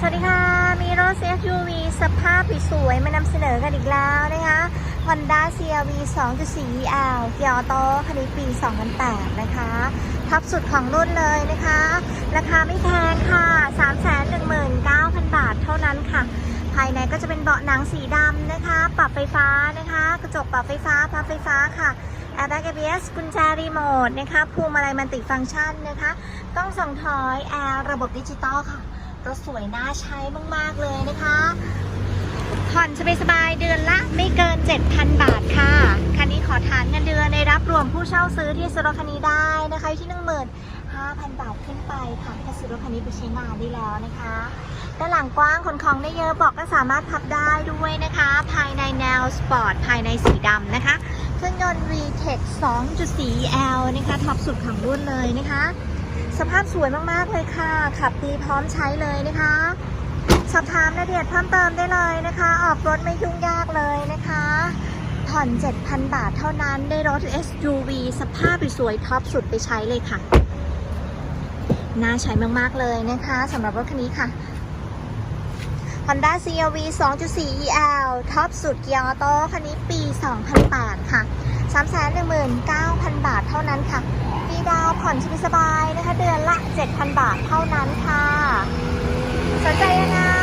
สวัสดีค่ะ มีรถ SUV สภาพสวยมานำเสนอกันอีกแล้วนะคะ Honda CRV 2.4 EL เกียร์ออโต้คันนี้ปี 2008 นะคะท็อปสุดของรุ่นเลยนะคะ ราคาไม่แพงค่ะ 319,000 บาทเท่านั้นค่ะ ภายในก็จะเป็นเบาะหนังสีดำนะคะ ปรับไฟฟ้านะคะ กระจกปรับไฟฟ้าพับไฟฟ้าค่ะ Airbag ABS กุญแจรีโมทนะคะพวงมาลัยมันติฟังก์ชันนะคะกล้องส่องถอยแอร์ระบบดิจิตอลค่ะ รถสวยน่าใช้มาก ๆ เลยนะคะผ่อนสบายๆเดือนละไม่เกิน 7,000 บาทค่ะ คันนี้ขอฐานเงินเดือนในรับรวมผู้เช่าซื้อที่ซื้อรถคันนี้ได้นะคะอยู่ที่ 15,000 บาทขึ้นไปค่ะถ้าซื้อรถคันนี้ไปใช้งานได้แล้วนะคะด้านหลังกว้างขนของได้เยอะบอกก็สามารถพับได้ด้วยนะคะ ภายในแนวสปอร์ตภายในสีดำนะคะ เครื่องยนต์ VTEC 2.4L นะคะท็อปสุดของรุ่นเลยนะคะ สภาพสวยมากๆเลยค่ะ ขับดีพร้อมใช้เลยนะคะ สอบถามรายละเอียดเพิ่มเติมได้เลยนะคะ ออกรถไม่ยุ่งยากเลยนะคะ ผ่อน 7,000 บาทเท่านั้นได้รถ SUV สภาพสวยท็อปสุดไปใช้เลยค่ะ น่าใช้มากๆเลยนะคะสำหรับรถคันนี้ค่ะ Honda CRV 2.4 EL ท็อปสุดเกียร์ออโต้คันนี้ปี 2008 ค่ะ 319,000 บาทเท่านั้นค่ะ ดาวผ่อนสบายๆนะคะ เดือนละ 7,000 บาทเท่านั้นค่ะ สนใจยังไง